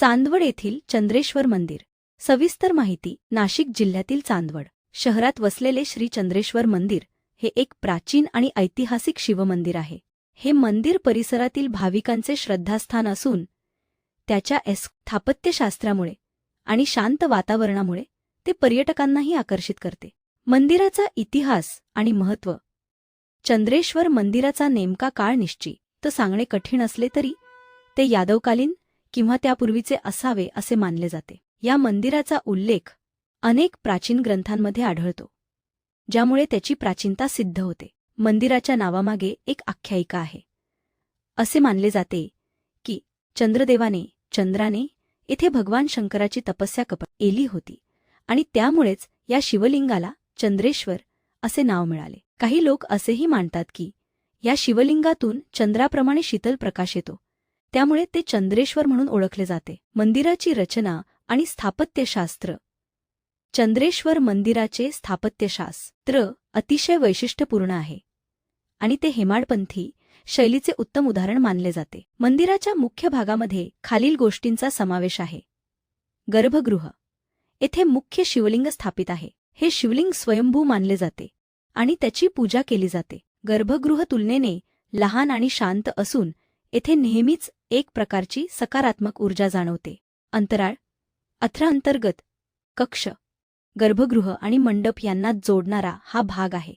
चांदवड येथील चंद्रेश्वर मंदिर. सविस्तर माहिती नाशिक जिल्ह्यातील चांदवड. शहरात वसलेले श्री चंद्रेश्वर मंदिर हे एक प्राचीन आणि ऐतिहासिक शिवमंदिर आहे. हे मंदिर परिसरातील भाविकांचे श्रद्धास्थान असून त्याच्या एस स्थापत्यशास्त्रामुळे आणि शांत वातावरणामुळे ते पर्यटकांनाही आकर्षित करते. मंदिराचा इतिहास आणि महत्त्व. चंद्रेश्वर मंदिराचा नेमका काळ निश्चित सांगणे कठीण असले तरी ते यादवकालीन किंवा त्यापूर्वीचे असावे असे मानले जाते. या मंदिराचा उल्लेख अनेक प्राचीन ग्रंथांमध्ये आढळतो ज्यामुळे त्याची प्राचीनता सिद्ध होते. मंदिराच्या नावामागे एक आख्यायिका आहे. असे मानले जाते की चंद्रदेवाने चंद्राने येथे भगवान शंकराची तपस्या कप एली होती आणि त्यामुळेच या शिवलिंगाला चंद्रेश्वर असे नाव मिळाले. काही लोक असेही मानतात की या शिवलिंगातून चंद्राप्रमाणे शीतल प्रकाश येतो. त्यामुळे ते चंद्रेश्वर म्हणून ओळखले जाते. मंदिराची रचना आणि स्थापत्यशास्त्र. चंद्रेश्वर मंदिराचे स्थापत्यशास्त्र अतिशय वैशिष्ट्यपूर्ण आहे. आणि ते हेमाडपंथी शैलीचे उत्तम उदाहरण मानले जाते. मंदिराच्या मुख्य भागामध्ये खालील गोष्टींचा समावेश आहे. गर्भगृह. येथे मुख्य शिवलिंग स्थापित आहे. हे शिवलिंग स्वयंभू मानले जाते आणि त्याची पूजा केली जाते. गर्भगृह तुलनेने लहान आणि शांत असून येथे नेहमीच एक प्रकारची सकारात्मक ऊर्जा जाणवते. अंतराळ अथरा अंतर्गत कक्ष गर्भगृह आणि मंडप यांना जोडणारा हा भाग आहे.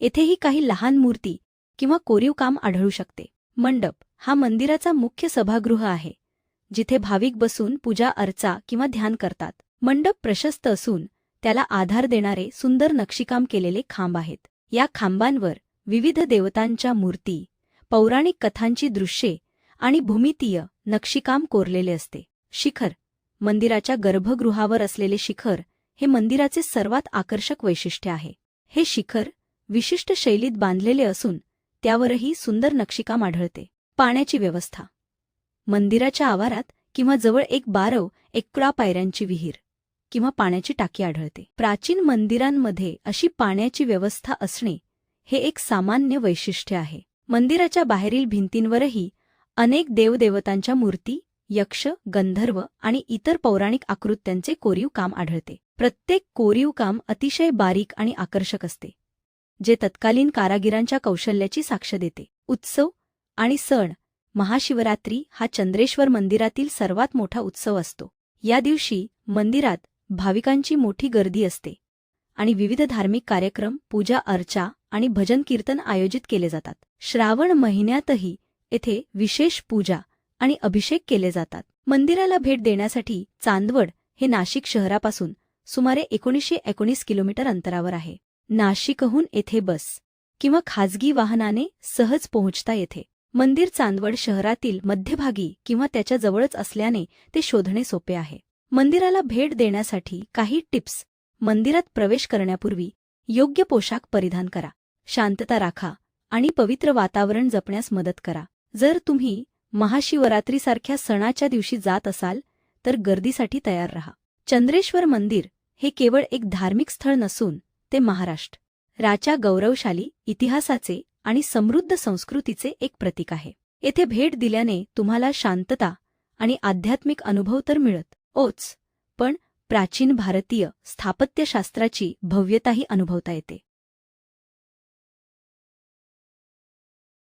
येथेही काही लहान मूर्ती किंवा कोरीव काम आढळू शकते. मंडप हा मंदिराचा मुख्य सभागृह आहे जिथे भाविक बसून पूजा अर्चा किंवा ध्यान करतात. मंडप प्रशस्त असून त्याला आधार देणारे सुंदर नक्षीकाम केलेले खांब आहेत. या खांबांवर विविध देवतांच्या मूर्ती पौराणिक कथांची दृश्ये आणि भूमितीय नक्षीकाम कोरलेले असते. शिखर मंदिराच्या गर्भगृहावर असलेले शिखर हे मंदिराचे सर्वात आकर्षक वैशिष्ट्य आहे. हे शिखर विशिष्ट शैलीत बांधलेले असून त्यावरही सुंदर नक्षीकाम आढळते. पाण्याची व्यवस्था. मंदिराच्या आवारात किंवा जवळ एक बारव एकळा पायऱ्यांची विहीर किंवा पाण्याची टाकी आढळते. प्राचीन मंदिरांमध्ये अशी पाण्याची व्यवस्था असणे हे एक सामान्य वैशिष्ट्य आहे. मंदिराच्या बाहेरील भिंतींवरही अनेक देवदेवतांच्या मूर्ती यक्ष गंधर्व आणि इतर पौराणिक आकृत्यांचे कोरीव काम आढळते. प्रत्येक कोरीव काम अतिशय बारीक आणि आकर्षक असते जे तत्कालीन कारागिरांच्या कौशल्याची साक्ष देते. उत्सव आणि सण महाशिवरात्री हा चंद्रेश्वर मंदिरातील सर्वात मोठा उत्सव असतो. या दिवशी मंदिरात भाविकांची मोठी गर्दी असते आणि विविध धार्मिक कार्यक्रम पूजा अर्चा आणि भजन कीर्तन आयोजित केले जातात. श्रावण महिन्यातही येथे विशेष पूजा आणि अभिषेक केले जातात. मंदिराला भेट देण्यासाठी चांदवड हे नाशिक शहरापासून सुमारे एकोणीसशे एकोणीस किलोमीटर अंतरावर आहे. नाशिकहून येथे बस किंवा खाजगी वाहनाने सहज पोहोचता येते. मंदिर चांदवड शहरातील मध्यभागी किंवा त्याच्या जवळच असल्याने ते शोधणे सोपे आहे. मंदिराला भेट देण्यासाठी काही टिप्स. मंदिरात प्रवेश करण्यापूर्वी योग्य पोशाख परिधान करा. शांतता राखा आणि पवित्र वातावरण जपण्यास मदत करा. जर तुम्ही महाशिवरात्रीसारख्या सणाच्या दिवशी जात असाल तर गर्दीसाठी तयार रहा. चंद्रेश्वर मंदिर हे केवळ एक धार्मिक स्थळ नसून ते महाराष्ट्र. राच्या गौरवशाली इतिहासाचे आणि समृद्ध संस्कृतीचे एक प्रतीक आहे. येथे भेट दिल्याने तुम्हाला शांतता आणि आध्यात्मिक अनुभव तर मिळत ओच पण प्राचीन भारतीय स्थापत्यशास्त्राची भव्यताही अनुभवता येते.